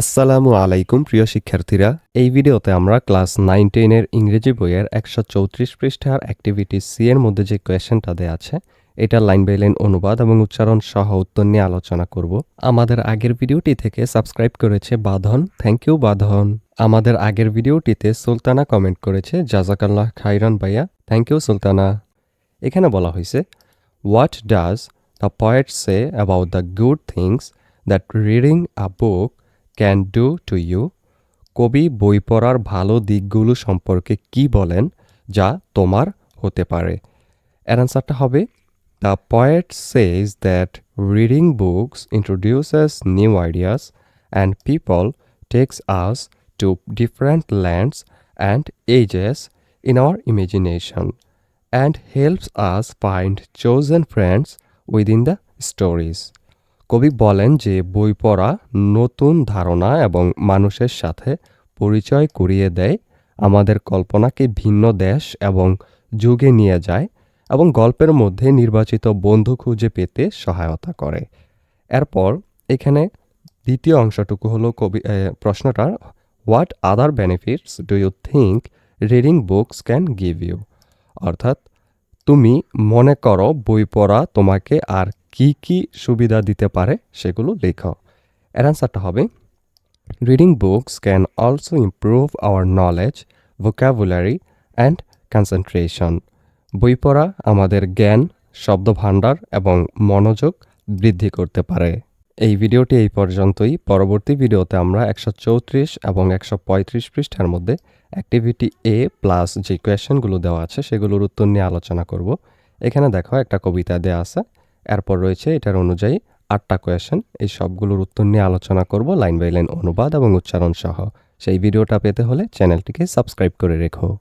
আসসালামু আলাইকুম, প্রিয় শিক্ষার্থীরা। এই ভিডিওতে আমরা ক্লাস নাইন টেনের ইংরেজি বইয়ের একশো চৌত্রিশ পৃষ্ঠার অ্যাক্টিভিটি সি এর মধ্যে যে কোয়েশনটা দেওয়া আছে, এটা লাইন বাই লাইন অনুবাদ এবং উচ্চারণ সহ উত্তর নিয়ে আলোচনা করব। আমাদের আগের ভিডিওটি থেকে সাবস্ক্রাইব করেছে বাঁধন। থ্যাংক ইউ বাঁধন। আমাদের আগের ভিডিওটিতে সুলতানা কমেন্ট করেছে, জাজাকাল্লাহ খাইরান ভাইয়া। Thank you Sultana. এখানে বলা হয়েছে what does the poet say about the good things that reading a book can do to you কবি বই পড়ার ভালো দিকগুলো সম্পর্কে কি বলেন, যা তোমার হতে পারে? এর অ্যান্সারটা হবে the poet says that reading books introduces new ideas and people takes us to different lands and ages in our imagination and helps us find chosen friends within the stories কবি বলেন যে বই পড়া নতুন ধারণা এবং মানুষের সাথে পরিচয় করিয়ে দেয়, আমাদের কল্পনাকে ভিন্ন দেশ এবং যুগে নিয়ে যায় এবং গল্পের মধ্যে নির্বাচিত বন্ধু খুঁজে পেতে সহায়তা করে। এরপর এখানে দ্বিতীয় অংশটুকু হলো কবি প্রশ্নটার what other benefits do you think reading books can give you অর্থাৎ, তুমি মনে করো বই পড়া তোমাকে আর কি কি সুবিধা দিতে পারে সেগুলো লেখো। এর অ্যান্সারটা হবে reading books can also improve our knowledge vocabulary and concentration বই পড়া আমাদের জ্ঞান, শব্দভাণ্ডার এবং মনোযোগ বৃদ্ধি করতে পারে। এই ভিডিওটি এই পর্যন্তই। পরবর্তী ভিডিওতে আমরা একশো চৌত্রিশ এবং একশো পঁয়ত্রিশ পৃষ্ঠার মধ্যে অ্যাক্টিভিটি এ প্লাস যে কোয়েশনগুলো দেওয়া আছে সেগুলোর উত্তর নিয়ে আলোচনা করব। এখানে দেখো একটা কবিতা দেওয়া আছে এরপর রয়েছে এটার অনুযায়ী আটটা কোয়েশন এই সবগুলোর উত্তর নিয়ে আলোচনা করব লাইন বাই লাইন অনুবাদ এবং উচ্চারণ সহ। সেই ভিডিওটা পেতে হলে চ্যানেলটিকে সাবস্ক্রাইব করে রেখো।